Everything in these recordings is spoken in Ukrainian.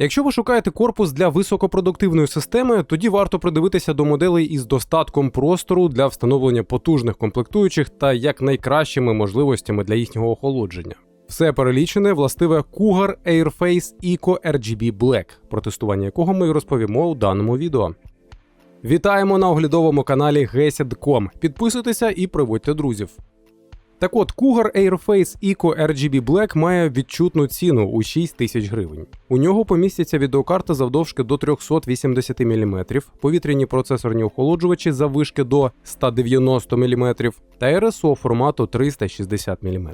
Якщо ви шукаєте корпус для високопродуктивної системи, тоді варто придивитися до моделей із достатком простору для встановлення потужних комплектуючих та якнайкращими можливостями для їхнього охолодження. Все перелічене властиве Cougar Airface Eco RGB Black, про тестування якого ми розповімо у даному відео. Вітаємо на оглядовому каналі Gesid.com. Підписуйтеся і приводьте друзів. Так от, Cougar Airface Eco RGB Black має відчутну ціну у 6 тисяч гривень. У нього помістяться відеокарта завдовжки до 380 мм, повітряні процесорні охолоджувачі заввишки до 190 мм та RSO формату 360 мм.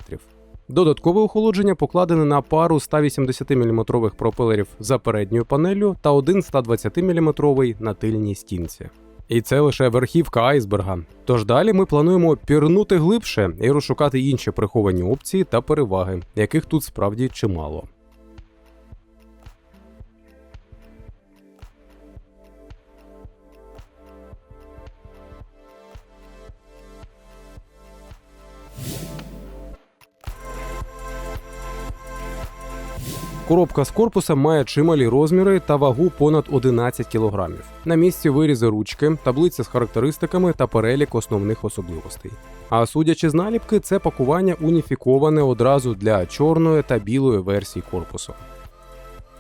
Додаткове охолодження покладене на пару 180 мм пропелерів за передньою панеллю та один 120 мм на тильній стінці. І це лише верхівка айсберга. Тож далі ми плануємо пірнути глибше і розшукати інші приховані опції та переваги, яких тут справді чимало. Коробка з корпуса має чималі розміри та вагу понад 11 кг. На місці вирізи ручки, таблиця з характеристиками та перелік основних особливостей. А судячи з наліпки, це пакування уніфіковане одразу для чорної та білої версій корпусу.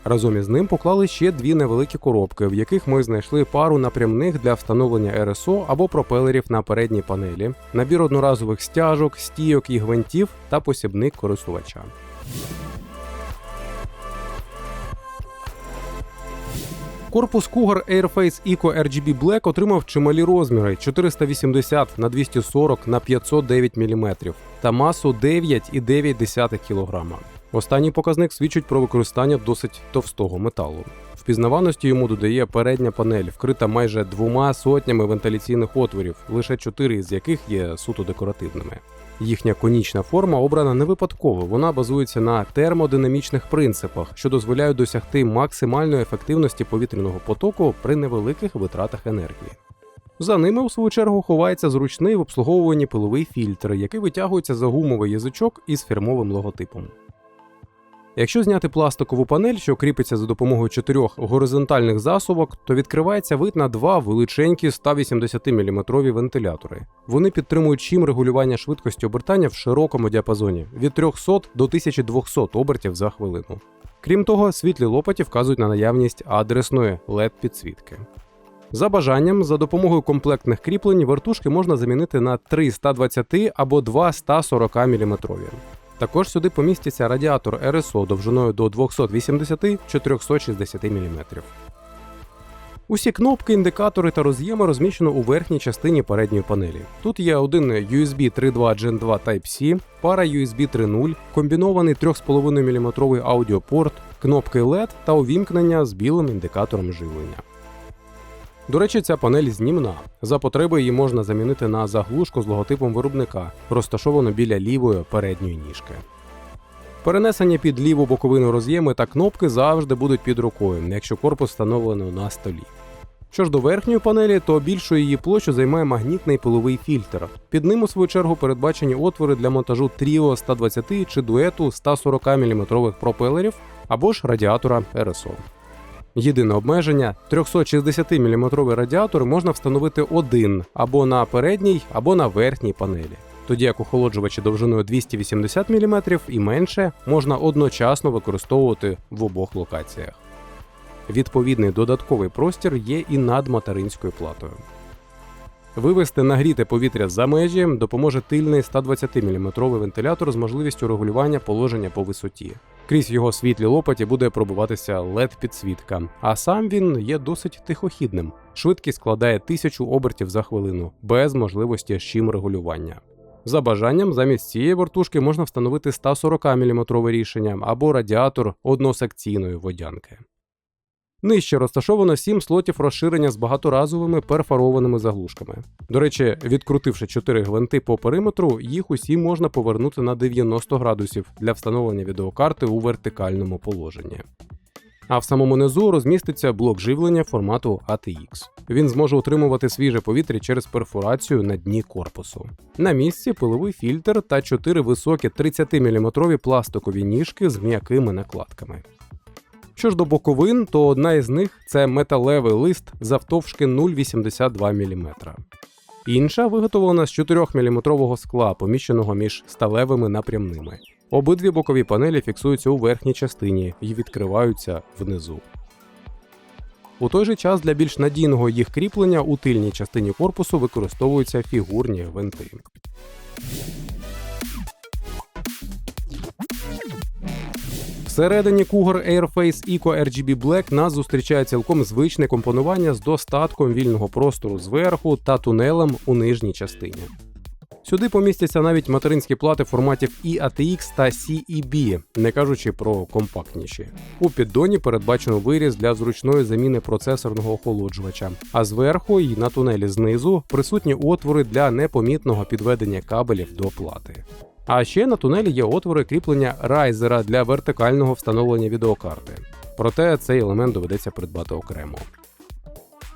Разом із ним поклали ще дві невеликі коробки, в яких ми знайшли пару напрямних для встановлення РСО або пропелерів на передній панелі, набір одноразових стяжок, стійок і гвинтів та посібник користувача. Корпус Cougar Airface Eco RGB Black отримав чималі розміри 480 на 240 на 509 мм та масу 9,9 кг. Останній показник свідчить про використання досить товстого металу. Впізнаваності йому додає передня панель, вкрита майже двома сотнями вентиляційних отворів, лише чотири з яких є суто декоративними. Їхня конічна форма обрана не випадково, вона базується на термодинамічних принципах, що дозволяють досягти максимальної ефективності повітряного потоку при невеликих витратах енергії. За ними, у свою чергу, ховається зручний в обслуговуванні пиловий фільтр, який витягується за гумовий язичок із фірмовим логотипом. Якщо зняти пластикову панель, що кріпиться за допомогою чотирьох горизонтальних засувок, то відкривається вид на два величенькі 180 мм вентилятори. Вони підтримують чим регулювання швидкості обертання в широкому діапазоні від 300 до 1200 обертів за хвилину. Крім того, світлі лопаті вказують на наявність адресної led підсвітки. За бажанням, за допомогою комплектних кріплень вертушки можна замінити на 3 120 або 2 140 мм. Також сюди поміститься радіатор РСО довжиною до 280-460 мм. Усі кнопки, індикатори та роз'єми розміщено у верхній частині передньої панелі. Тут є один USB 3.2 Gen 2 Type-C, пара USB 3.0, комбінований 3,5 мм аудіопорт, кнопки LED та увімкнення з білим індикатором живлення. До речі, ця панель знімна. За потреби її можна замінити на заглушку з логотипом виробника, розташовану біля лівої передньої ніжки. Перенесення під ліву боковину роз'єми та кнопки завжди будуть під рукою, якщо корпус встановлено на столі. Що ж до верхньої панелі, то більшу її площу займає магнітний пиловий фільтр. Під ним, у свою чергу, передбачені отвори для монтажу тріо 120 чи дуету 140 мм пропелерів або ж радіатора РСО. Єдине обмеження 360 мм радіатор можна встановити один або на передній, або на верхній панелі. Тоді як охолоджувачі довжиною 280 мм і менше можна одночасно використовувати в обох локаціях. Відповідний додатковий простір є і над материнською платою. Вивести нагріте повітря за межі допоможе тильний 120 мм вентилятор з можливістю регулювання положення по висоті. Крізь його світлі лопаті буде пробуватися led підсвітка, а сам він є досить тихохідним. Швидкість складає тисячу обертів за хвилину, без можливості щим регулювання. За бажанням, замість цієї вертушки можна встановити 140 мм рішення або радіатор односекційної водянки. Нижче розташовано 7 слотів розширення з багаторазовими перфорованими заглушками. До речі, відкрутивши 4 гвинти по периметру, їх усі можна повернути на 90 градусів для встановлення відеокарти у вертикальному положенні. А в самому низу розміститься блок живлення формату ATX. Він зможе утримувати свіже повітря через перфорацію на дні корпусу. На місці пиловий фільтр та 4 високі 30-мм пластикові ніжки з м'якими накладками. Що ж до боковин, то одна із них це металевий лист завтовшки 0,82 мм. Інша виготовлена з 4-мм скла, поміщеного між сталевими напрямними. Обидві бокові панелі фіксуються у верхній частині і відкриваються внизу. У той же час для більш надійного їх кріплення у тильній частині корпусу використовуються фігурні гвинти. Всередині Cougar Airface Eco RGB Black нас зустрічає цілком звичне компонування з достатком вільного простору зверху та тунелем у нижній частині. Сюди помістяться навіть материнські плати форматів EATX та CEB, не кажучи про компактніші. У піддоні передбачено виріз для зручної заміни процесорного охолоджувача, а зверху і на тунелі знизу присутні отвори для непомітного підведення кабелів до плати. А ще на тунелі є отвори кріплення райзера для вертикального встановлення відеокарти. Проте цей елемент доведеться придбати окремо.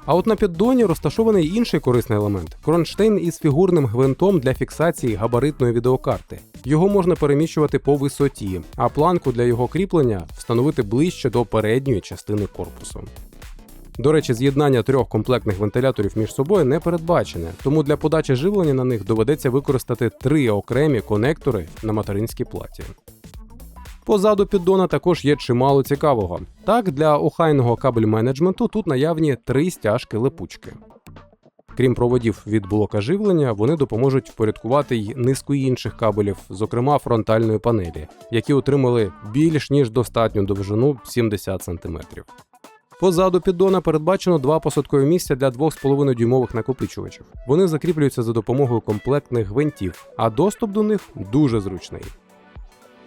А от на піддоні розташований інший корисний елемент кронштейн із фігурним гвинтом для фіксації габаритної відеокарти. Його можна переміщувати по висоті, а планку для його кріплення встановити ближче до передньої частини корпусу. До речі, з'єднання трьох комплектних вентиляторів між собою не передбачене, тому для подачі живлення на них доведеться використати три окремі конектори на материнській платі. Позаду піддона також є чимало цікавого. Так, для охайного кабель менеджменту тут наявні три стяжки липучки. Крім проводів від блока живлення, вони допоможуть впорядкувати й низку інших кабелів, зокрема фронтальної панелі, які отримали більш ніж достатню довжину 70 см. Позаду піддона передбачено два посадкові місця для 2,5 дюймових накопичувачів. Вони закріплюються за допомогою комплектних гвинтів, а доступ до них дуже зручний.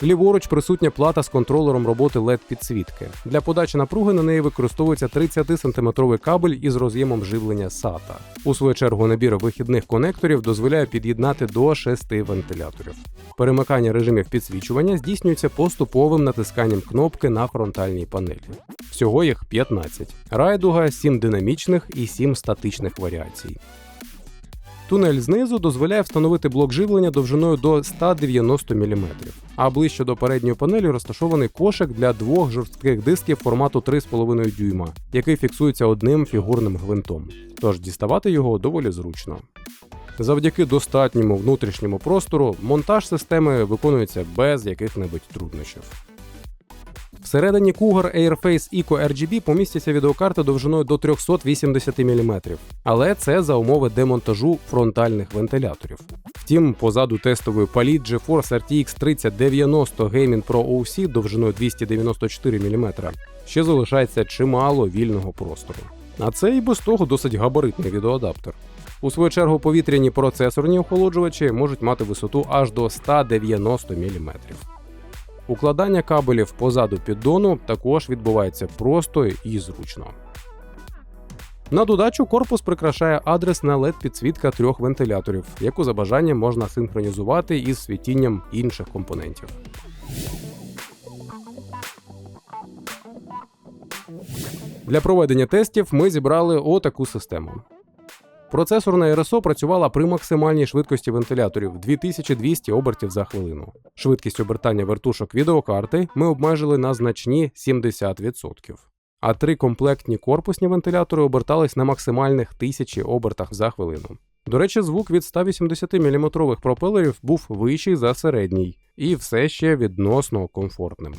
Ліворуч присутня плата з контролером роботи led підсвітки. Для подачі напруги на неї використовується 30-сантиметровий кабель із роз'ємом живлення SATA. У свою чергу набір вихідних конекторів дозволяє під'єднати до 6 вентиляторів. Перемикання режимів підсвічування здійснюється поступовим натисканням кнопки на фронтальній панелі. Всього їх 15. Райдуга, 7 динамічних і 7 статичних варіацій. Тунель знизу дозволяє встановити блок живлення довжиною до 190 мм, а ближче до передньої панелі розташований кошик для двох жорстких дисків формату 3,5 дюйма, який фіксується одним фігурним гвинтом. Тож діставати його доволі зручно. Завдяки достатньому внутрішньому простору монтаж системи виконується без яких-небудь труднощів. Всередині Cougar Airface Eco RGB помістяться відеокарти довжиною до 380 мм, але це за умови демонтажу фронтальних вентиляторів. Втім, позаду тестової паліт GeForce RTX 3090 Gaming Pro OC довжиною 294 мм ще залишається чимало вільного простору. А це і без того досить габаритний відеоадаптер. У свою чергу повітряні процесорні охолоджувачі можуть мати висоту аж до 190 мм. Укладання кабелів позаду піддону також відбувається просто і зручно. На додачу корпус прикрашає адресна led підсвітка трьох вентиляторів, яку за бажанням можна синхронізувати із світінням інших компонентів. Для проведення тестів ми зібрали отаку систему. Процесорна РСО працювала при максимальній швидкості вентиляторів 2200 обертів за хвилину. Швидкість обертання вертушок відеокарти ми обмежили на значні 70%. А три комплектні корпусні вентилятори обертались на максимальних 1000 обертах за хвилину. До речі, звук від 180 мм пропелерів був вищий за середній і все ще відносно комфортним.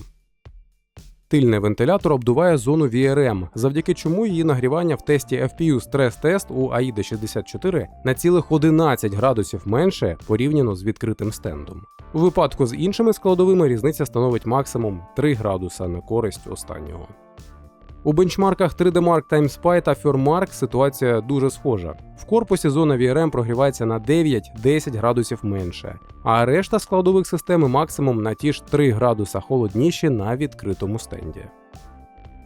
Тильний вентилятор обдуває зону VRM, завдяки чому її нагрівання в тесті FPU стрес-тест у AIDA 64 на цілих 11 градусів менше порівняно з відкритим стендом. У випадку з іншими складовими різниця становить максимум 3 градуса на користь останнього. У бенчмарках 3D Mark TimeSpy та FurMark ситуація дуже схожа. В корпусі зона VRM прогрівається на 9-10 градусів менше, а решта складових системи максимум на ті ж 3 градуса холодніші на відкритому стенді.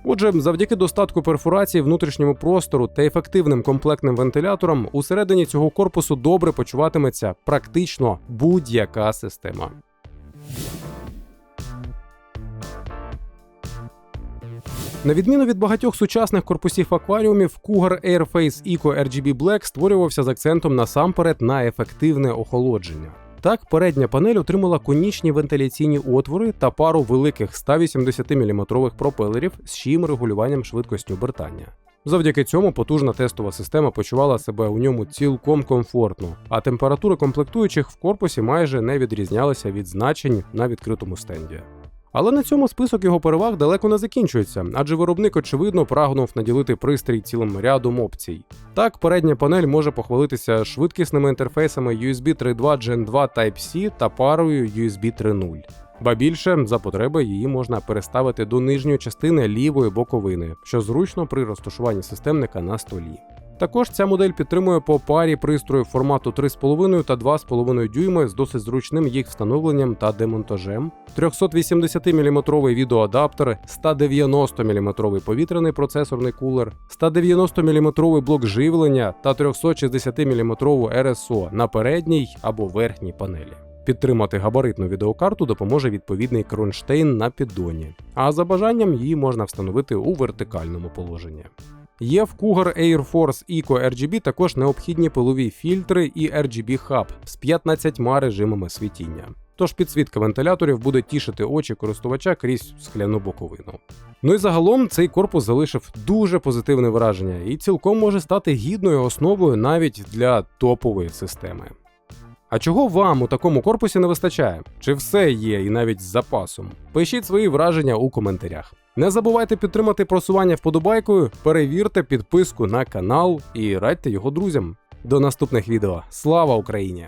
Отже, завдяки достатку перфорації внутрішньому простору та ефективним комплектним вентиляторам усередині цього корпусу добре почуватиметься практично будь-яка система. На відміну від багатьох сучасних корпусів акваріумів, Cougar Airface Eco RGB Black створювався з акцентом насамперед на ефективне охолодження. Так, передня панель отримала конічні вентиляційні отвори та пару великих 180 мм пропелерів з чиїм регулюванням швидкості обертання. Завдяки цьому потужна тестова система почувала себе у ньому цілком комфортно, а температури комплектуючих в корпусі майже не відрізнялися від значень на відкритому стенді. Але на цьому список його переваг далеко не закінчується, адже виробник, очевидно, прагнув наділити пристрій цілим рядом опцій. Так, передня панель може похвалитися швидкісними інтерфейсами USB 3.2 Gen 2 Type-C та парою USB 3.0. Ба більше, за потреби її можна переставити до нижньої частини лівої боковини, що зручно при розташуванні системника на столі. Також ця модель підтримує по парі пристрою формату 3,5 та 2,5 дюйми з досить зручним їх встановленням та демонтажем, 380 мм відеоадаптер, 190 мм повітряний процесорний кулер, 190 мм блок живлення та 360 мм RSO на передній або верхній панелі. Підтримати габаритну відеокарту допоможе відповідний кронштейн на піддоні, а за бажанням її можна встановити у вертикальному положенні. Є в Cougar Air Force Eco RGB також необхідні пилові фільтри і RGB Hub з 15 режимами світіння. Тож підсвітка вентиляторів буде тішити очі користувача крізь скляну боковину. Ну і загалом цей корпус залишив дуже позитивне враження і цілком може стати гідною основою навіть для топової системи. А чого вам у такому корпусі не вистачає? Чи все є і навіть з запасом? Пишіть свої враження у коментарях. Не забувайте підтримати просування вподобайкою, перевірте підписку на канал і радьте його друзям. До наступних відео. Слава Україні!